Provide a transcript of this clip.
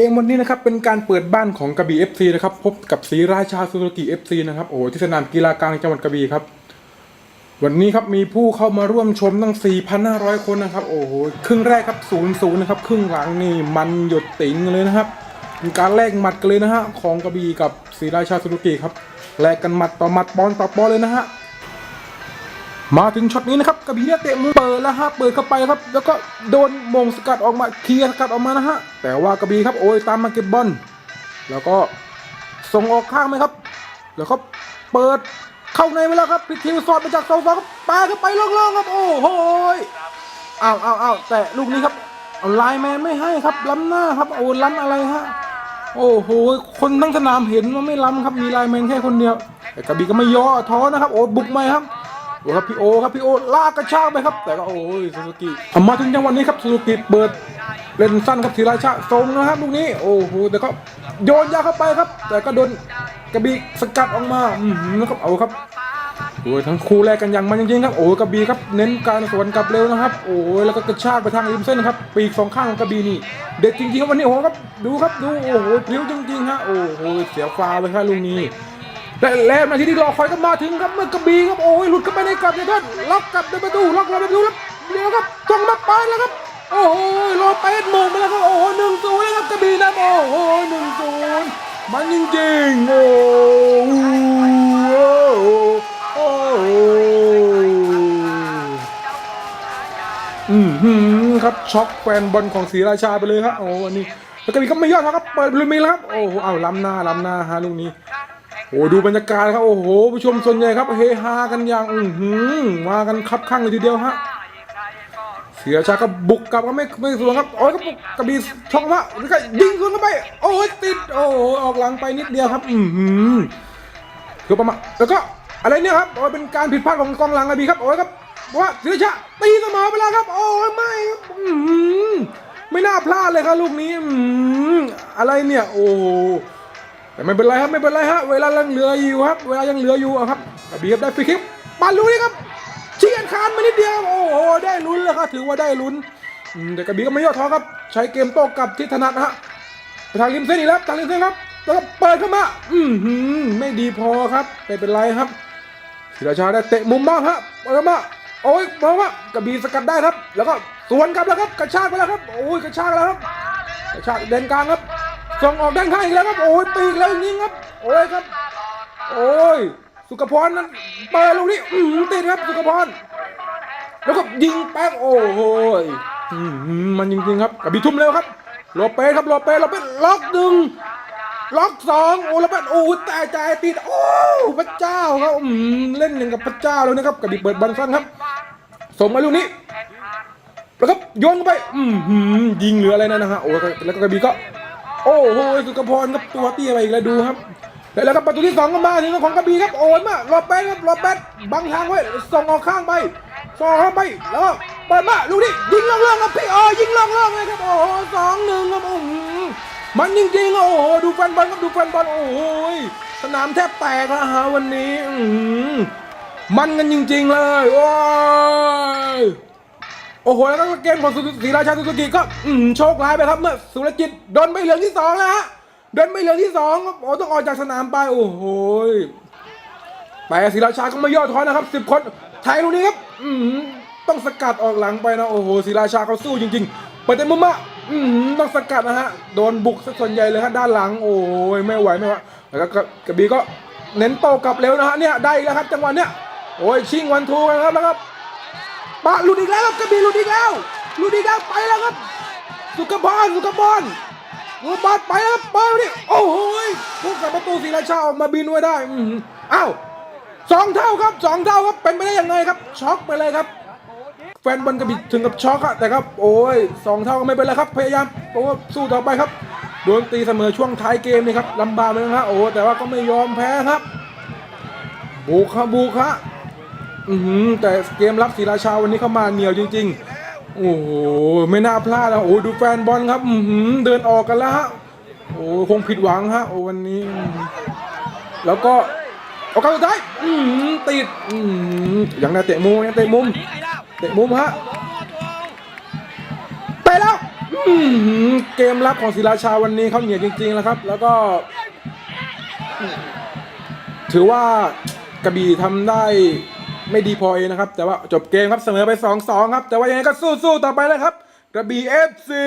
เกมวันนี้นะครับเป็นการเปิดบ้านของกระบี่ FC นะครับพบกับศรีราชาซูซูกิ FC นะครับโอ้โหที่สนามกีฬากลางจังหวัดกระบี่ครับ วันนี้ครับมีผู้เข้ามาร่วมชมตั้ง 4,500 คนนะครับ โอ้โหครึ่งแรกครับ0ูนย์นะครับครึ่งหลังนี่มันหยดติ๋งเลยนะครับเป็นการแลกหมัดกันเลยนะฮะของกระบี่กับศรีราชาซูซูกิครับแลกกันหมัดต่อหมัดปอนต่อปอนเลยนะฮะ มาถึงช็อตนี้นะครับกระบี่เนี่ยเตะมือเปิดแล้วฮะเปิดเข้าไปครับ แล้วก็โดนมงสกัดออกมาเคลียร์สกัดออกมานะฮะแต่ว่ากระบี่ครับโอ้ยตามมาเก็บบอลแล้วก็ส่งออกข้างไหมครับ แล้วก็เปิดเข้าในไปแล้วครับพิทิวสอดมาจากเสาฟ้าครับปาเข้าไปล่องๆครับโอ้โหอ้าวอ้าวอ้าวแต่ลูกนี้ครับเอาไลน์แมนไม่ให้ครับล้ำหน้าครับโอ้ล้ำอะไรฮะโอ้โห คนทั้งสนามเห็นว่าไม่ล้ำครับมีไลน์แมนแค่คนเดียวแต่กระบี่ก็ไม่ย่อท้อนะครับโอ้บุกไม่ครับ โอ้ครับพี่โอครับพี่โอลากกระชากไปครับ แต่ก็โอ้ยซูซูกิมาถึงจังหวะนี้ครับซูซูกิเปิดเล่นสั้นครับธีราชาทรงนะครับลูกนี้โอ้โหแต่ก็โยนยาเข้าไปครับ แต่ก็โดนกระบี่สกัดออกมาอืมนะครับเอาครับโอ้ยทั้งคู่แลกกันอย่างมันจริงๆครับโอ้กระบี่ครับเน้นการสวนกลับเร็วนะครับ โอ้ยแล้วก็กระชากไปทางริมเส้นครับปีกสองข้างของกระบี่นี่ เด็ดจริงๆครับวันนี้โอ้ครับดูครับดูโอ้โหพลิ้วจริงๆฮะโอ้โหเสียฟาวเลยครับลูกนี้ และแล้วนาทีที่รอคอยก็มาถึงครับเมื่อกระบี่ครับโอ้ยหลุดเข้าไปในกลับเลยท่านล็อกกลับในประตูล็อกเราประตูแล้วเดี๋ยวครับตรงมาปานแล้วครับโอ้โหรอเป๊ดมงไปแล้วครับโอ้โหหนึ่งศูนย์แล้วครับกระบี่นะโอ้โหหนึ่งศูนย์มันจริงๆโอ้โหโอ้โหอืมครับช็อกแฟนบอลของศรีราชาไปเลยครับโอ้อันนี้แล้วกระบี่ก็ไม่ยอดครับเปิดลุยมีแล้วครับโอ้โหเอาล้ำหน้าล้ำหน้าฮะลูกนี้ โอ้ดูบรรยากาศครับโอ้โหผู้ชมส่วนใหญ่ครับเฮฮากันอย่างอือหือมากันคับข้างเลยทีเดียวฮะเสียชาก็บุกกลับก็ไม่ไม่สวนครับโอ้ยก็บุกกระบี่ช่องว่าแล้วก็ยิงสวนเข้าไปโอ้ยติดโอ้โหออกหลังไปนิดเดียวครับอือหือคือประมาณแล้วก็อะไรเนี่ยครับโอ้ยเป็นการผิดพลาดของกองหลังกระบี่ครับโอ้ยครับว่าเสียชาตีเสมอไปแล้วครับ โอ้ยไม่ครับอือหือไม่น่าพลาดเลยครับลูกนี้อืออะไรเนี่ยโอ้ แต่ไม่เป็นไรครับไม่เป็นไรฮะเวลายังเหลืออยู่ครับ เวลายังเหลืออยู่ครับกระบี่ครับได้ฟรีคิกปาลุยครับเฉียดคานมานิดเดียวโอ้โหได้ลุ้นแล้วครับถือว่าได้ลุ้นแต่กระบี่ก็ไม่ย่อท้อครับ ใช้เกมโต้กลับที่ถนัดนะฮะทางริมเส้นอีกแล้วทางริมเส้นครับแล้วก็เปิดเข้ามาอืมไม่ดีพอครับไม่เป็นไรครับศิราชาได้เตะมุมบ้างฮะเปิดเข้ามาโอ้ยมองว่ากระบี่สกัดได้ครับ แล้วก็สวนกลับแล้วครับ กระชากไปแล้วครับโอ้ยกระชากแล้วครับกระชากเด่นกลางครับ ส่งออกด้านข้างอีกแล้วครับ โอ้ยปีกแล้วยิงครับ โอ้ยครับ โอ้ย สุขพรนั้นเปิดลูกนี้อือติดครับสุขพร แล้วก็ยิงแป๊กโอ้โหยอื้อหือมันจริงๆครับกระบี่ทุ่มเร็วครับโลเปสครับโลเปสโลเปสล็อกหนึ่งล็อกสองโอ้แล้วเป็นโอ้แต่ใจติดโอ้พระเจ้าครับเล่นอย่างกับพระเจ้าเลยนะครับกระบี่เปิดบอลสั้นครับส่งมาลูกนี้แล้วก็โยนเข้าไปอืมยิงเหลืออะไรนั่นนะฮะโอ้แล้วก็กระบี่ก็ โอ้โหสุกพรครับตัวเตี้ยไปอีกแล้วดูครับแล้วแล้วก็ประตูที่สองก็มาถึงของกระบี่ครับโอ้ยมารอแป๊ดครับรอแป๊ดบังทางไว้ส่งออกข้างไปส่งออกข้างไปแล้วเปิดมาลูกนี้ยิงล่องๆครับพี่อ๋อยิงล่องๆเลยครับโอ้โหสองหนึ่งครับโอ้โหมันจริงๆโอ้โหดูแฟนบอลครับดูแฟนบอลโอ้โหสนามแทบแตกแล้วฮะวันนี้อืมันกันจริง ๆเลยโอ้ย อ้โหแล้วก็เกมของศรีราชาสุสุกิก็โชคร้ายไปครับเมื่อสุรจิตโดนใบเหลืองที่สองแล้วฮะโดนใบเหลืองที่สองโอ้ต้องออกจากสนามไปโอ้โหแต่ศรีราชาก็ไม่ย่อท้อนะครับสิบคนไทยลูกนี้ครับอืต้องสกัดออกหลังไปนะโอ้โหศรีราชาเขาสู้จริง ๆ เปิดเต็มมุมอะอืต้องสกัดนะฮะโดนบุกซะส่วนใหญ่เลยฮะด้านหลัง โอ้ยไม่ไหวไม่ไหวแล้วก็กระบี่ก็เน้นโตกลับเร็วนะฮะเนี่ยได้อีกแล้วครับจังหวะเนี้ยโอ้ยชิงวันทูกันครับแล้วก็ ปะหลุดอีกแล้วครับกระบี่หลุดอีกแล้วหลุดอีกแล้วไปแล้วครับ สุขพรสุขพรสุขพรไปแล้วครับเปิดนี่โอ้โหยผู้กับประตูศรีราชาออกมาบินไว้ได้อื้อหืออ้าวสองเท่าครับสองเท่าครับเป็นไปได้ยังไงครับช็อกไปเลยครับ แฟนบอลกระบี่ถึงกับช็อกอะแต่ครับ โอ้ยสองเท่าก็ไม่เป็นไรครับ พยายามโอ้สู้ต่อไปครับโดนตีเสมอช่วงท้ายเกมนี่ครับลำบากเลยนะครับโอ้แต่ว่าก็ไม่ยอมแพ้ครับบุกครับบุกครับ อืแต่เกมรับศรีราชาวันนี้เข้ามาเหนียวจริง ๆ โอ้โหไม่น่าพลาดนะโอ้ดูแฟนบอลครับอืเดินออกกันแล้วฮะโอ้คงผิดหวังฮะโอ้วันนี้ แล้วก็โอกาสสุดท้ายอือหือติดอือหือยังได้เตะมุมยังเตะมุม เตะมุมฮะไปแล้วอือื้อหือเกมรับของศิลาชาวันนี้เขาเหนียวจริง ๆ แล้วครับ แล้วก็ ถือว่ากระบี่ทำได้ ไม่ดีพอเองนะครับ แต่ว่าจบเกมครับเสมอไป 2-2 ครับ แต่ว่ายังไงก็สู้ๆต่อไปเลยครับ กระบี่เอฟซี